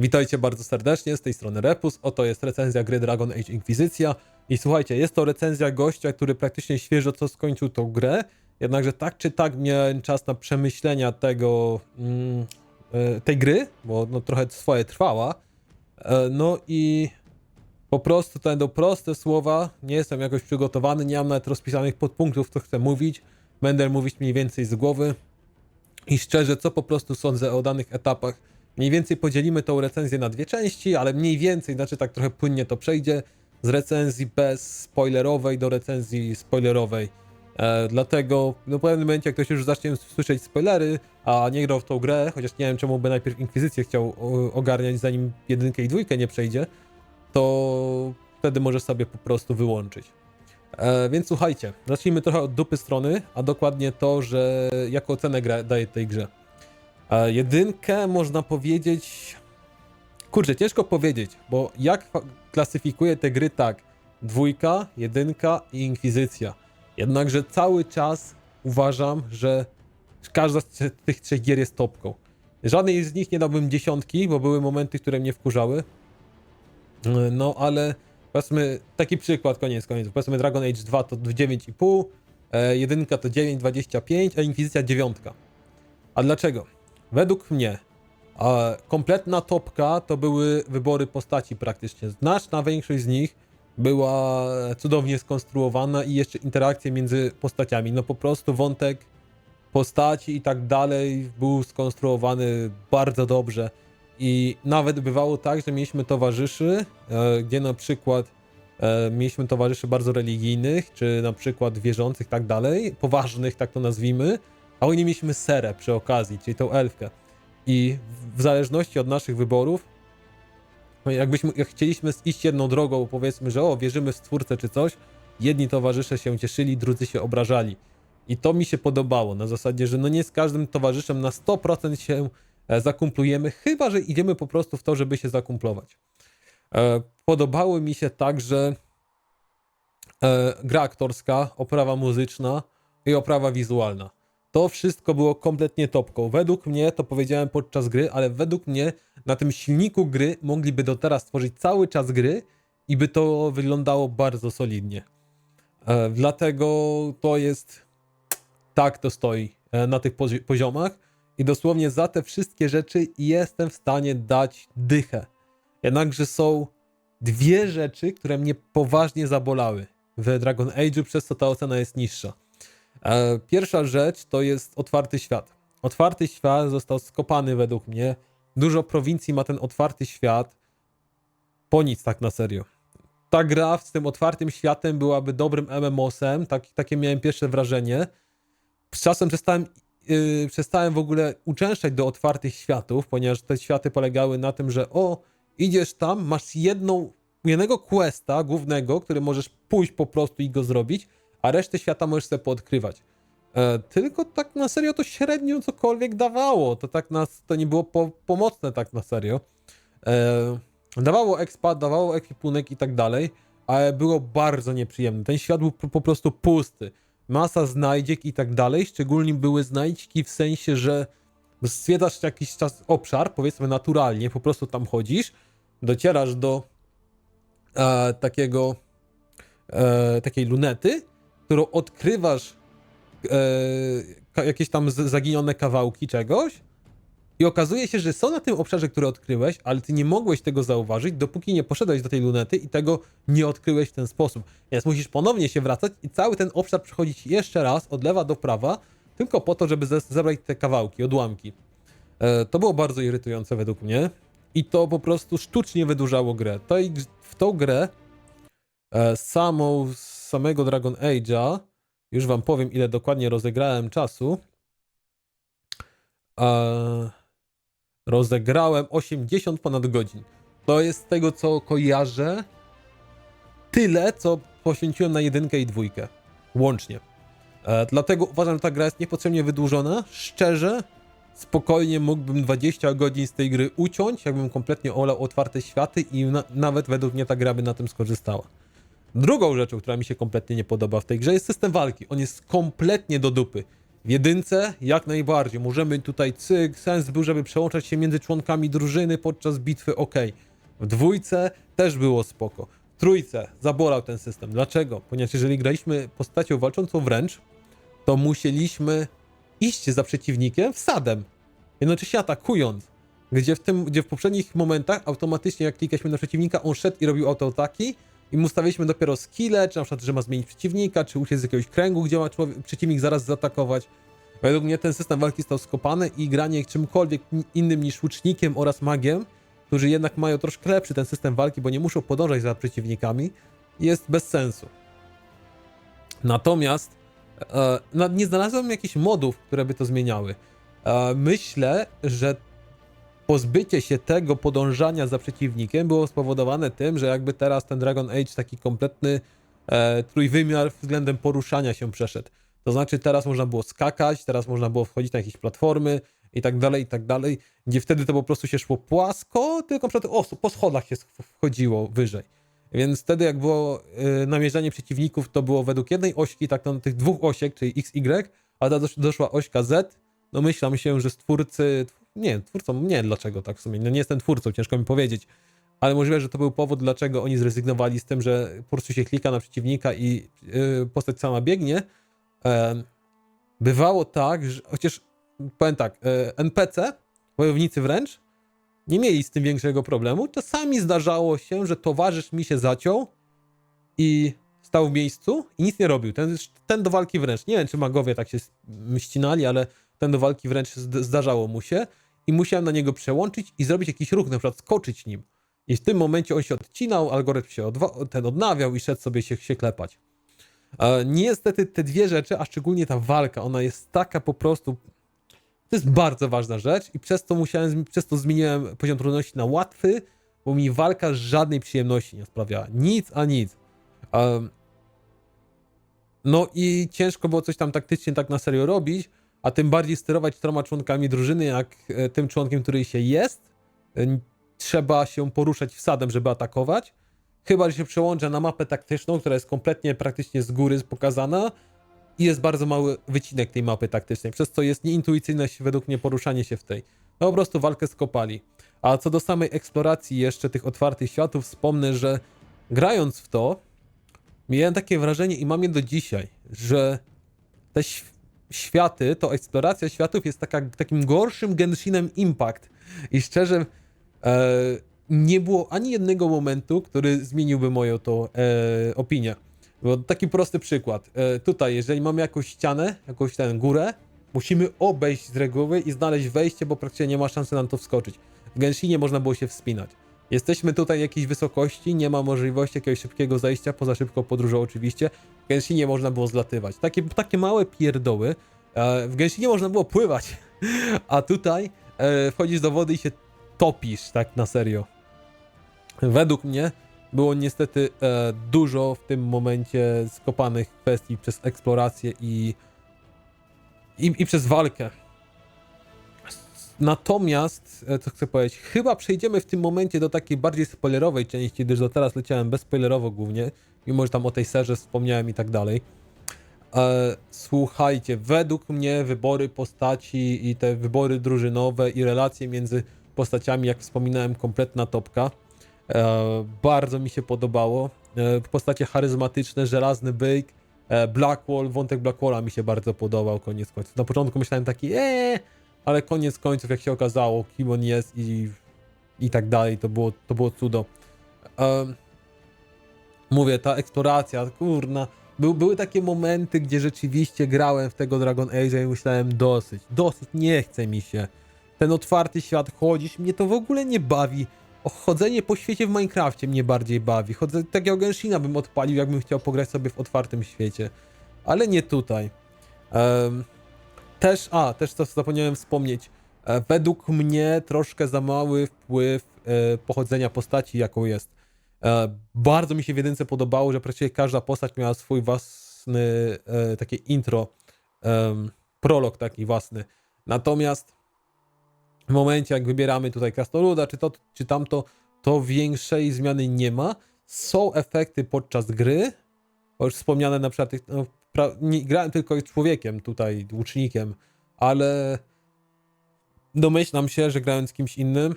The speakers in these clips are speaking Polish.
Witajcie bardzo serdecznie, z tej strony Repus. Oto jest recenzja gry Dragon Age Inkwizycja. I słuchajcie, jest to recenzja gościa, który praktycznie świeżo co skończył tą grę. Jednakże tak czy tak miałem czas na przemyślenia tego, mm, e, tej gry, bo no, trochę swoje trwała. E, No i po prostu to będą proste słowa. Nie jestem jakoś przygotowany, nie mam nawet rozpisanych podpunktów, co chcę mówić. Będę mówić mniej więcej z głowy. I szczerze, co po prostu sądzę o danych etapach. Mniej więcej podzielimy tą recenzję na dwie części, ale mniej więcej, znaczy tak trochę płynnie to przejdzie. Z recenzji bez spoilerowej do recenzji spoilerowej. E, dlatego no w pewnym momencie, jak ktoś już zacznie słyszeć spoilery, a nie grał w tą grę, chociaż nie wiem czemu by najpierw Inkwizycję chciał ogarniać, zanim jedynkę i dwójkę nie przejdzie, to wtedy może sobie po prostu wyłączyć. E, więc słuchajcie, zacznijmy trochę od dupy strony, a dokładnie to, że jaką ocenę gra, daję tej grze. E, jedynkę można powiedzieć. Kurczę, ciężko powiedzieć, bo jak klasyfikuję te gry tak? Dwójka, jedynka i inkwizycja. Jednakże cały czas uważam, że każda z tych trzech gier jest topką. Żadnej z nich nie dałbym dziesiątki, bo były momenty, które mnie wkurzały. No ale powiedzmy, taki przykład, koniec, koniec. Powiedzmy Dragon Age 2 to 9,5, e, jedynka to 9,25, a Inkwizycja 9. A dlaczego? Według mnie kompletna topka to były wybory postaci praktycznie. Znaczna większość z nich była cudownie skonstruowana i jeszcze interakcje między postaciami. No po prostu wątek postaci i tak dalej był skonstruowany bardzo dobrze. I nawet bywało tak, że mieliśmy towarzyszy, e, gdzie na przykład e, mieliśmy towarzyszy bardzo religijnych, czy na przykład wierzących tak dalej, poważnych, tak to nazwijmy, a oni mieliśmy serę przy okazji, czyli tą elfkę. I w- zależności od naszych wyborów, no jakbyśmy, jak chcieliśmy iść jedną drogą, powiedzmy, że o, wierzymy w stwórcę czy coś, jedni towarzysze się cieszyli, drudzy się obrażali. I to mi się podobało, na zasadzie, że no nie z każdym towarzyszem na 100% się e, zakumplujemy, chyba, że idziemy po prostu w to, żeby się zakumplować. E, Podobały mi się także e, gra aktorska, oprawa muzyczna i oprawa wizualna. To wszystko było kompletnie topką. Według mnie, to powiedziałem podczas gry, ale według mnie na tym silniku gry mogliby do teraz stworzyć cały czas gry i by to wyglądało bardzo solidnie. E, dlatego to jest tak to stoi e, na tych pozi- poziomach i dosłownie za te wszystkie rzeczy jestem w stanie dać dychę. Jednakże są dwie rzeczy, które mnie poważnie zabolały w Dragon Age'u, przez co ta ocena jest niższa. Pierwsza rzecz to jest otwarty świat. Otwarty świat został skopany według mnie. Dużo prowincji ma ten otwarty świat. Po nic tak na serio. Ta gra z tym otwartym światem byłaby dobrym MMOS-em, tak, takie miałem pierwsze wrażenie. Z czasem przestałem, yy, przestałem w ogóle uczęszczać do otwartych światów, ponieważ te światy polegały na tym, że o, idziesz tam, masz jedną, jednego questa głównego, który możesz pójść po prostu i go zrobić, a resztę świata możesz sobie poodkrywać. E, tylko tak na serio to średnio cokolwiek dawało. To tak nas, to nie było po, pomocne tak na serio. E, dawało expa, dawało ekwipunek i tak dalej, ale było bardzo nieprzyjemne. Ten świat był po, po prostu pusty. Masa znajdziek i tak dalej. Szczególnie były znajdźki w sensie, że zwiedzasz jakiś czas obszar, powiedzmy naturalnie, po prostu tam chodzisz, docierasz do e, takiego e, takiej lunety, którą odkrywasz e, jakieś tam zaginione kawałki czegoś i okazuje się, że są na tym obszarze, który odkryłeś, ale ty nie mogłeś tego zauważyć, dopóki nie poszedłeś do tej lunety i tego nie odkryłeś w ten sposób. Więc musisz ponownie się wracać i cały ten obszar przechodzić jeszcze raz od lewa do prawa, tylko po to, żeby ze- zebrać te kawałki, odłamki. E, to było bardzo irytujące według mnie i to po prostu sztucznie wydłużało grę. To i- w tą grę e, samą, samego Dragon Age'a, już wam powiem ile dokładnie rozegrałem czasu, rozegrałem 80 ponad godzin. To jest z tego co kojarzę tyle, co poświęciłem na jedynkę i dwójkę. Łącznie. E, dlatego uważam, że ta gra jest niepotrzebnie wydłużona. Szczerze, spokojnie mógłbym 20 godzin z tej gry uciąć, jakbym kompletnie olał otwarte światy i na, nawet według mnie ta gra by na tym skorzystała. Drugą rzeczą, która mi się kompletnie nie podoba w tej grze jest system walki. On jest kompletnie do dupy. W jedynce jak najbardziej. Możemy tutaj cyk, sens był, żeby przełączać się między członkami drużyny podczas bitwy, ok. W dwójce też było spoko. W trójce zabolał ten system. Dlaczego? Ponieważ jeżeli graliśmy postacią walczącą wręcz, to musieliśmy iść za przeciwnikiem wsadem, jednocześnie atakując. Gdzie w, tym, gdzie w poprzednich momentach automatycznie jak klikaliśmy na przeciwnika, on szedł i robił autoataki i mu stawialiśmy dopiero skille, czy na przykład, że ma zmienić przeciwnika, czy uciec z jakiegoś kręgu, gdzie ma przeciwnik zaraz zaatakować. Według mnie ten system walki został skopany i granie czymkolwiek innym niż łucznikiem oraz magiem, którzy jednak mają troszkę lepszy ten system walki, bo nie muszą podążać za przeciwnikami, jest bez sensu. Natomiast e, nie znalazłem jakichś modów, które by to zmieniały. E, myślę, że pozbycie się tego podążania za przeciwnikiem było spowodowane tym, że jakby teraz ten Dragon Age taki kompletny e, trójwymiar względem poruszania się przeszedł. To znaczy teraz można było skakać, teraz można było wchodzić na jakieś platformy i tak dalej, i tak dalej, gdzie wtedy to po prostu się szło płasko, tylko na o, po schodach się wchodziło wyżej. Więc wtedy jak było y, namierzanie przeciwników, to było według jednej ośki, tak na tych dwóch osiek, czyli X, Y, a teraz doszła ośka Z, no myślam się, że stwórcy, nie, twórcą, nie dlaczego tak w sumie, no nie jestem twórcą, ciężko mi powiedzieć, ale możliwe, że to był powód, dlaczego oni zrezygnowali z tym, że po prostu się klika na przeciwnika i yy, postać sama biegnie. E, bywało tak, że chociaż powiem tak, e, NPC, wojownicy wręcz, nie mieli z tym większego problemu. Czasami zdarzało się, że towarzysz mi się zaciął i stał w miejscu i nic nie robił. Ten, ten do walki wręcz. Nie wiem, czy magowie tak się ścinali, ale ten do walki wręcz zdarzało mu się i musiałem na niego przełączyć i zrobić jakiś ruch, na przykład skoczyć nim. I w tym momencie on się odcinał, algorytm się odwa- ten odnawiał i szedł sobie się, się klepać. E, niestety te dwie rzeczy, a szczególnie ta walka, ona jest taka po prostu. To jest bardzo ważna rzecz i przez to musiałem, przez to zmieniłem poziom trudności na łatwy, bo mi walka żadnej przyjemności nie sprawiała. Nic a nic. Um, no i ciężko było coś tam taktycznie tak na serio robić, a tym bardziej sterować czteroma członkami drużyny, jak e, tym członkiem, który się jest. E, trzeba się poruszać wsadem, żeby atakować. Chyba, że się przełącza na mapę taktyczną, która jest kompletnie praktycznie z góry pokazana i jest bardzo mały wycinek tej mapy taktycznej, przez co jest nieintuicyjne według mnie poruszanie się w tej. No po prostu walkę skopali. A co do samej eksploracji jeszcze tych otwartych światów, wspomnę, że grając w to, miałem takie wrażenie i mam je do dzisiaj, że te światy, to eksploracja światów jest taka, takim gorszym Genshinem Impact. I szczerze, e, nie było ani jednego momentu, który zmieniłby moją to e, opinię. Bo taki prosty przykład. E, tutaj, jeżeli mamy jakąś ścianę, jakąś tę górę, musimy obejść z reguły i znaleźć wejście, bo praktycznie nie ma szansy nam to wskoczyć. W Genshinie można było się wspinać. Jesteśmy tutaj jakiejś wysokości, nie ma możliwości jakiegoś szybkiego zajścia, poza szybką podróżą oczywiście. W Genshinie można było zlatywać. Takie, takie małe pierdoły. E, w Genshinie można było pływać, a tutaj e, wchodzisz do wody i się topisz, tak na serio. Według mnie było niestety e, dużo w tym momencie skopanych kwestii przez eksplorację i, i, i przez walkę. Natomiast, e, co chcę powiedzieć, chyba przejdziemy w tym momencie do takiej bardziej spoilerowej części, gdyż do teraz leciałem bezspoilerowo głównie, mimo że tam o tej serze wspomniałem i tak dalej. E, słuchajcie, według mnie wybory postaci i te wybory drużynowe i relacje między postaciami, jak wspominałem, kompletna topka. E, bardzo mi się podobało. Postacie charyzmatyczne, żelazny byk, Blackwall, wątek Blackwalla mi się bardzo podobał, koniec końców. Na początku myślałem taki, eee, ale koniec końców, jak się okazało, kim on jest i, i tak dalej, to było, to było cudo. Um, mówię, ta eksploracja, kurna, był, były takie momenty, gdzie rzeczywiście grałem w tego Dragon Age i myślałem, dosyć, dosyć, nie chce mi się. Ten otwarty świat chodzisz, mnie to w ogóle nie bawi chodzenie po świecie w Minecrafcie mnie bardziej bawi. Chodzę, takiego Genshina bym odpalił, jakbym chciał pograć sobie w otwartym świecie. Ale nie tutaj. Um, też, a, też co zapomniałem wspomnieć. E, według mnie troszkę za mały wpływ e, pochodzenia postaci, jaką jest. E, bardzo mi się w jedynce podobało, że praktycznie każda postać miała swój własny, takie intro, prolog taki własny. Natomiast w momencie, jak wybieramy tutaj krasnoluda, czy to, czy tamto, to większej zmiany nie ma. Są efekty podczas gry, bo już wspomniane na przykład, no, pra- nie grałem tylko człowiekiem tutaj, łucznikiem, ale domyślam się, że grając z kimś innym,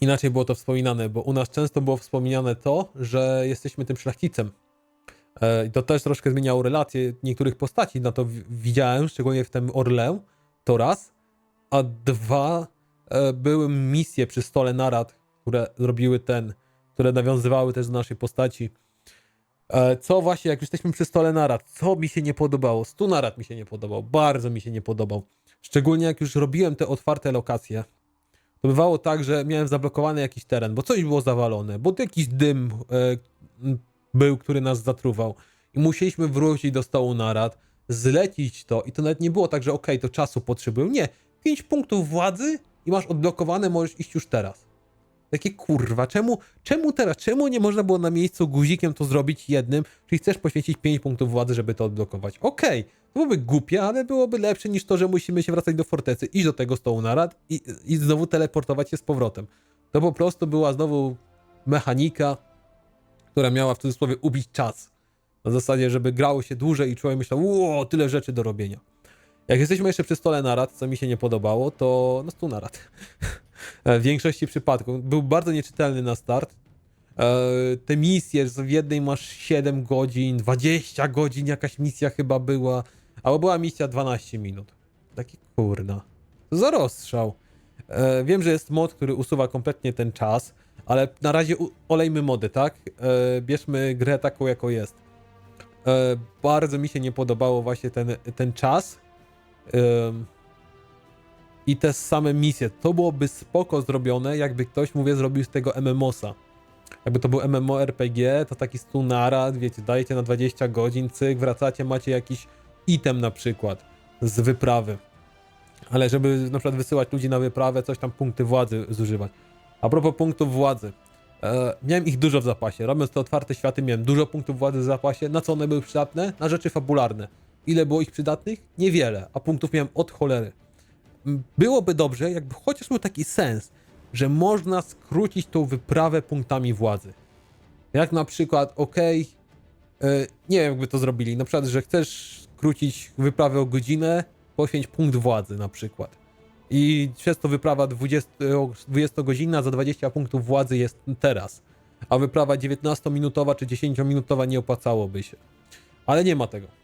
inaczej było to wspominane, bo u nas często było wspominane to, że jesteśmy tym szlachcicem. E, I to też troszkę zmieniało relacje niektórych postaci, na to wi- widziałem, szczególnie w tym Orlę, to raz, a dwa, e, były misje przy stole narad, które zrobiły ten, które nawiązywały też do naszej postaci. E, Co właśnie, jak jesteśmy przy stole narad, co mi się nie podobało? Stu narad mi się nie podobał, bardzo mi się nie podobał. Szczególnie jak już robiłem te otwarte lokacje, to bywało tak, że miałem zablokowany jakiś teren, bo coś było zawalone, bo jakiś dym e, był, który nas zatruwał. I musieliśmy wrócić do stołu narad, zlecić to i to nawet nie było tak, że okej, to czasu potrzebuję. Nie, 5 punktów władzy i masz odblokowane, możesz iść już teraz. Takie kurwa, czemu, czemu teraz? Czemu nie można było na miejscu guzikiem to zrobić jednym, czyli chcesz poświęcić 5 punktów władzy, żeby to odblokować? Okej, to byłoby głupie, ale byłoby lepsze niż to, że musimy się wracać do fortecy, iść do tego stołu narad i, i znowu teleportować się z powrotem. To po prostu była znowu mechanika, która miała w cudzysłowie ubić czas. Na zasadzie, żeby grało się dłużej i człowiek myślał, ło, tyle rzeczy do robienia. Jak jesteśmy jeszcze przy stole narad, co mi się nie podobało, to no stół narad. w większości przypadków. Był bardzo nieczytelny na start. E, Te misje, że w jednej masz 7 godzin, 20 godzin jakaś misja chyba była, albo była misja 12 minut. Taki kurna. Za rozstrzał. E, Wiem, że jest mod, który usuwa kompletnie ten czas, ale na razie olejmy mody, tak? E, Bierzmy grę taką, jaką jest. E, Bardzo mi się nie podobało właśnie ten, ten czas. I te same misje. To byłoby spoko zrobione, jakby ktoś, mówię, zrobił z tego MMOsa. Jakby to był MMORPG, to taki stu narad, wiecie, dajecie na 20 godzin, cyk, wracacie, macie jakiś item na przykład z wyprawy. Ale żeby na przykład wysyłać ludzi na wyprawę, coś tam punkty władzy zużywać. A propos punktów władzy. E, miałem ich dużo w zapasie. Robiąc te otwarte światy, miałem dużo punktów władzy w zapasie. Na co one były przydatne? Na rzeczy fabularne. Ile było ich przydatnych? Niewiele, a punktów miałem od cholery. Byłoby dobrze, jakby chociaż był taki sens, że można skrócić tą wyprawę punktami władzy. Jak na przykład, okej, e, nie wiem, jakby to zrobili. Na przykład, że chcesz skrócić wyprawę o godzinę, poświęć punkt władzy na przykład. I przez to wyprawa 20, 20-godzinna za 20 punktów władzy jest teraz. A wyprawa 19-minutowa czy 10-minutowa nie opłacałoby się. Ale nie ma tego.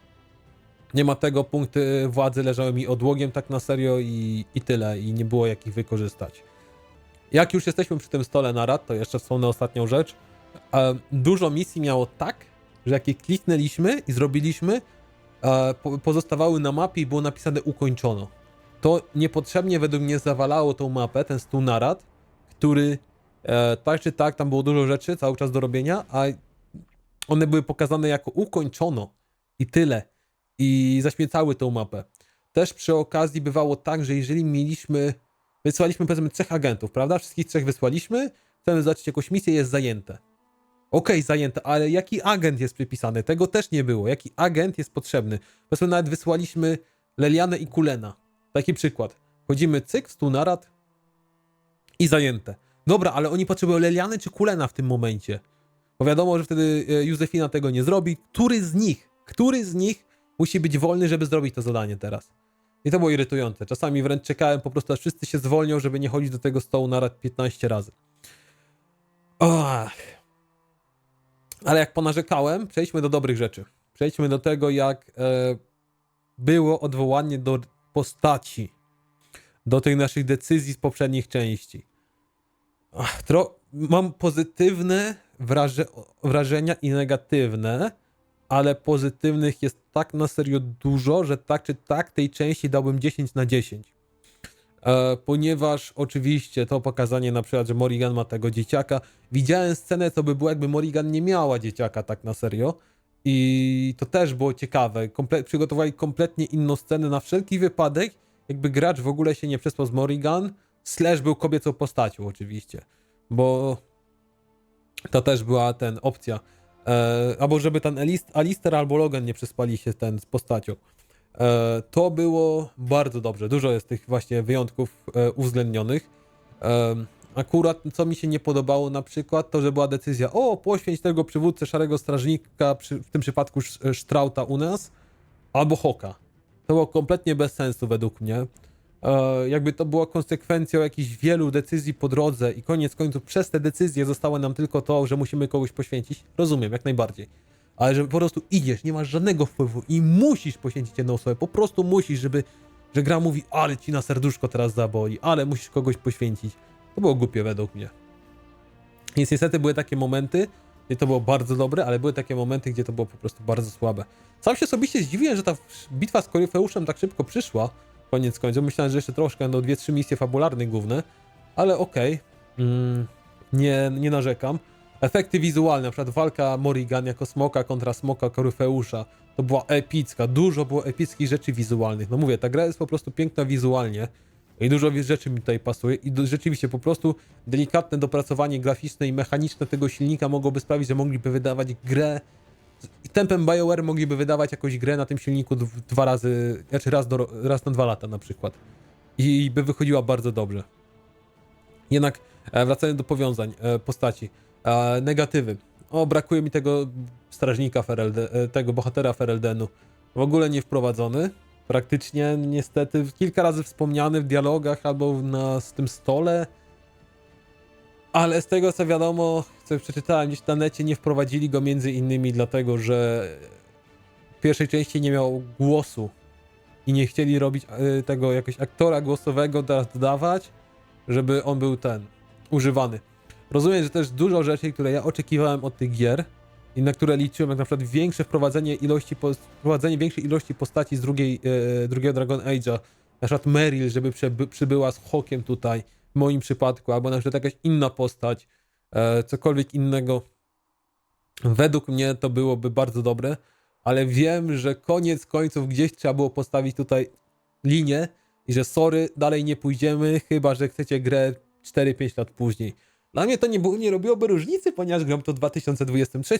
Nie ma tego, punkty władzy leżały mi odłogiem tak na serio i, i tyle, i nie było jak ich wykorzystać. Jak już jesteśmy przy tym stole narad, to jeszcze wspomnę ostatnią rzecz. E, Dużo misji miało tak, że jak je kliknęliśmy i zrobiliśmy, e, po- pozostawały na mapie i było napisane ukończono. To niepotrzebnie według mnie zawalało tą mapę, ten stół narad, który e, tak czy tak, tam było dużo rzeczy cały czas do robienia, a one były pokazane jako ukończono i tyle. I zaśmiecały tą mapę. Też przy okazji bywało tak, że jeżeli mieliśmy, wysłaliśmy powiedzmy trzech agentów, prawda? Wszystkich trzech wysłaliśmy, chcemy zobaczyć jakąś misję, jest zajęte. Okej, zajęte, ale jaki agent jest przypisany? Tego też nie było. Jaki agent jest potrzebny? Powiedzmy nawet wysłaliśmy Lelianę i Kulena. Taki przykład. Chodzimy cyk, stu narad i zajęte. Dobra, ale oni potrzebują Leliany czy Kulena w tym momencie? Bo wiadomo, że wtedy e, Józefina tego nie zrobi. Który z nich, który z nich musi być wolny, żeby zrobić to zadanie teraz? I to było irytujące. Czasami wręcz czekałem po prostu, aż wszyscy się zwolnią, żeby nie chodzić do tego stołu narad 15 razy. Ach. Ale jak ponarzekałem, przejdźmy do dobrych rzeczy. Przejdźmy do tego, jak e, było odwołanie do postaci, do tych naszych decyzji z poprzednich części. Tro, mam pozytywne wraże, wrażenia i negatywne, ale pozytywnych jest tak na serio dużo, że tak czy tak tej części dałbym 10 na 10. E, ponieważ oczywiście to pokazanie na przykład, że Morrigan ma tego dzieciaka. Widziałem scenę, co by było, jakby Morrigan nie miała dzieciaka tak na serio. I to też było ciekawe. Komple- przygotowali kompletnie inną scenę na wszelki wypadek, jakby gracz w ogóle się nie przespał z Morrigan. Slash był kobiecą postacią oczywiście, bo to też była ten opcja. E, albo żeby ten Alist- Alister albo Logan nie przespali się ten z postacią. E, to było bardzo dobrze. Dużo jest tych właśnie wyjątków e, uwzględnionych. E, Akurat co mi się nie podobało na przykład, to że była decyzja, o poświęć tego przywódcę Szarego Strażnika, przy, w tym przypadku Sztrauta u nas, albo Hoka. To było kompletnie bez sensu według mnie. E, jakby to była konsekwencją jakichś wielu decyzji po drodze i koniec końców przez te decyzje zostało nam tylko to, że musimy kogoś poświęcić. Rozumiem, jak najbardziej. Ale że po prostu idziesz, nie masz żadnego wpływu i musisz poświęcić jedną osobę. Po prostu musisz, żeby, że gra mówi, ale ci na serduszko teraz zaboli, ale musisz kogoś poświęcić. To było głupie według mnie. Więc niestety były takie momenty, gdzie to było bardzo dobre, ale były takie momenty, gdzie to było po prostu bardzo słabe. Sam się osobiście zdziwiłem, że ta bitwa z Koryfeuszem tak szybko przyszła. Koniec końców. Myślałem, że jeszcze troszkę będą dwie, trzy misje fabularne główne, ale okej. Mm, nie, nie narzekam. Efekty wizualne, na przykład walka Morrigan jako smoka kontra smoka Koryfeusza. To była epicka. Dużo było epickich rzeczy wizualnych. No mówię, ta gra jest po prostu piękna wizualnie. I dużo rzeczy mi tutaj pasuje. I do, rzeczywiście po prostu delikatne dopracowanie graficzne i mechaniczne tego silnika mogłoby sprawić, że mogliby wydawać grę. Tempem BioWare mogliby wydawać jakąś grę na tym silniku dw- dwa razy, znaczy raz, do, raz na dwa lata na przykład. I by wychodziła bardzo dobrze. Jednak e, wracając do powiązań e, postaci. E, negatywy. O, brakuje mi tego strażnika Ferelde, e, tego bohatera Fereldenu. W ogóle nie wprowadzony. Praktycznie, niestety, kilka razy wspomniany w dialogach albo na tym stole. Ale z tego co wiadomo, co przeczytałem gdzieś na necie, nie wprowadzili go między innymi dlatego, że w pierwszej części nie miał głosu i nie chcieli robić e, tego jakoś aktora głosowego teraz dodawać, żeby on był ten używany. Rozumiem, że też dużo rzeczy, które ja oczekiwałem od tych gier i na które liczyłem, jak na przykład większe wprowadzenie ilości, wprowadzenie większej ilości postaci z drugiej, e, drugiego Dragon Age'a, na przykład Meryl, żeby przybyła z Hawkiem tutaj, w moim przypadku, albo na przykład jakaś inna postać, e, cokolwiek innego. Według mnie to byłoby bardzo dobre, ale wiem, że koniec końców gdzieś trzeba było postawić tutaj linię i że sorry, dalej nie pójdziemy, chyba że chcecie grę 4-5 lat później. Dla mnie to nie, nie robiłoby różnicy, ponieważ gram to w 2023,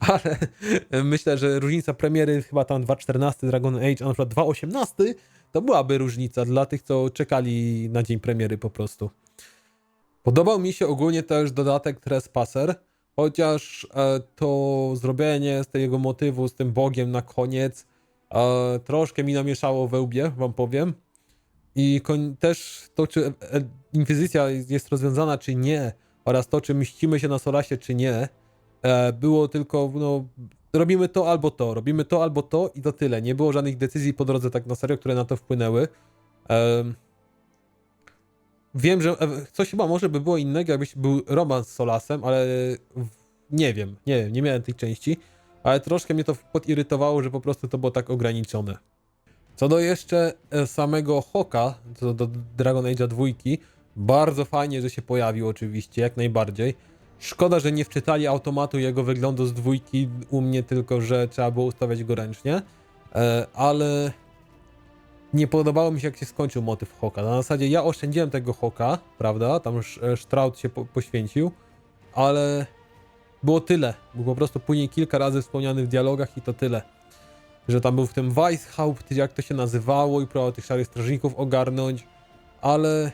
ale myślę, że różnica premiery chyba tam 2.14 Dragon Age, a na przykład 2.18 to byłaby różnica dla tych, co czekali na dzień premiery po prostu. Podobał mi się ogólnie też dodatek Trespasser, chociaż e, to zrobienie z tego motywu z tym bogiem na koniec e, troszkę mi namieszało we łbie, wam powiem. I też to, czy inkwizycja jest rozwiązana, czy nie, oraz to, czy mścimy się na Solasie, czy nie, e, było tylko, no, robimy to albo to, robimy to albo to i to tyle. Nie było żadnych decyzji po drodze tak na serio, które na to wpłynęły. Em, wiem, że e, coś chyba może by było innego, jakbyś był romans z Solasem, ale nie wiem, nie wiem, nie miałem tej części, ale troszkę mnie to podirytowało, że po prostu to było tak ograniczone. Co do jeszcze e, samego Hoka, co do Dragon Age'a dwójki, bardzo fajnie, że się pojawił oczywiście, jak najbardziej. Szkoda, że nie wczytali automatu jego wyglądu z dwójki u mnie, tylko że trzeba było ustawiać go ręcznie, e, ale nie podobało mi się, jak się skończył motyw Hoka. Na zasadzie ja oszczędziłem tego Hoka, prawda? Tam już e, się po poświęcił, ale było tyle. Był po prostu później kilka razy wspomniany w dialogach i to tyle. Że tam był w tym Weishaupt, jak to się nazywało i próbował tych szarych strażników ogarnąć, ale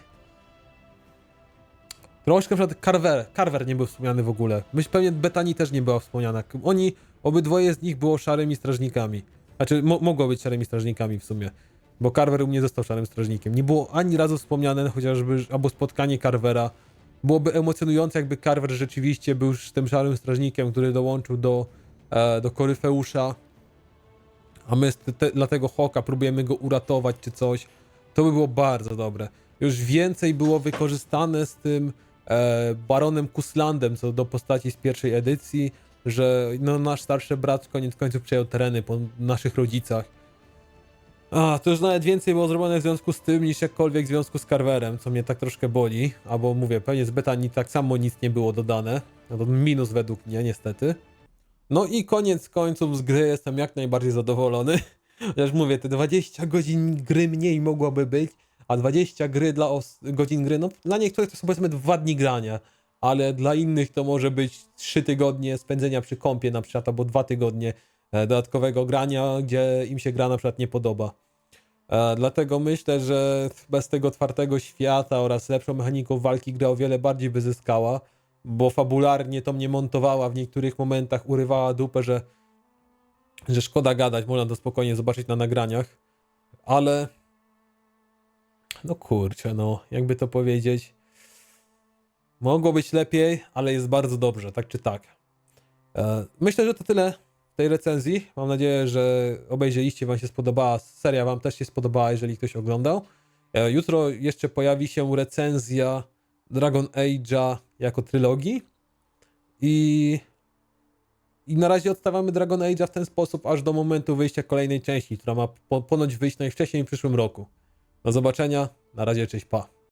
Troszkę na przykład Carver, Carver nie był wspomniany w ogóle. Myślę, pewnie Betani też nie była wspomniana. Oni, obydwoje z nich było szarymi strażnikami. Znaczy, mo mogło być szarymi strażnikami w sumie. Bo Carver u mnie został szarym strażnikiem. Nie było ani razu wspomniane chociażby, albo spotkanie Carvera. Byłoby emocjonujące, jakby Carver rzeczywiście był już tym szarym strażnikiem, który dołączył do, e, do Koryfeusza. A my te, dlatego Hoka próbujemy go uratować czy coś. To by było bardzo dobre. Już więcej było wykorzystane z tym baronem Kuslandem, co do postaci z pierwszej edycji, że no, nasz starszy brat koniec końców przejął tereny po naszych rodzicach. A, to już nawet więcej było zrobione w związku z tym, niż jakkolwiek w związku z Carverem, co mnie tak troszkę boli. Albo mówię, pewnie z Betani tak samo nic nie było dodane. No to minus według mnie, niestety. No i koniec końców z gry jestem jak najbardziej zadowolony. Chociaż mówię, te 20 godzin gry mniej mogłoby być, a 20 gry dla godzin gry, no dla niektórych to są powiedzmy dwa dni grania, ale dla innych to może być 3 tygodnie spędzenia przy kąpie na przykład, albo 2 tygodnie e, dodatkowego grania, gdzie im się gra na przykład nie podoba. E, dlatego myślę, że bez tego otwartego świata oraz lepszą mechaniką walki gra o wiele bardziej by zyskała, bo fabularnie to mnie montowała w niektórych momentach, urywała dupę, że, że szkoda gadać, można to spokojnie zobaczyć na nagraniach, ale no kurczę, no jakby to powiedzieć, mogło być lepiej, ale jest bardzo dobrze, tak czy tak. E, Myślę, że to tyle tej recenzji. Mam nadzieję, że obejrzeliście, Wam się spodobała. Seria Wam też się spodobała, jeżeli ktoś oglądał. E, Jutro jeszcze pojawi się recenzja Dragon Age'a jako trylogii. I, I na razie odstawiamy Dragon Age'a w ten sposób, aż do momentu wyjścia kolejnej części, która ma po, ponoć wyjść najwcześniej w przyszłym roku. Do zobaczenia. Na razie, cześć, pa.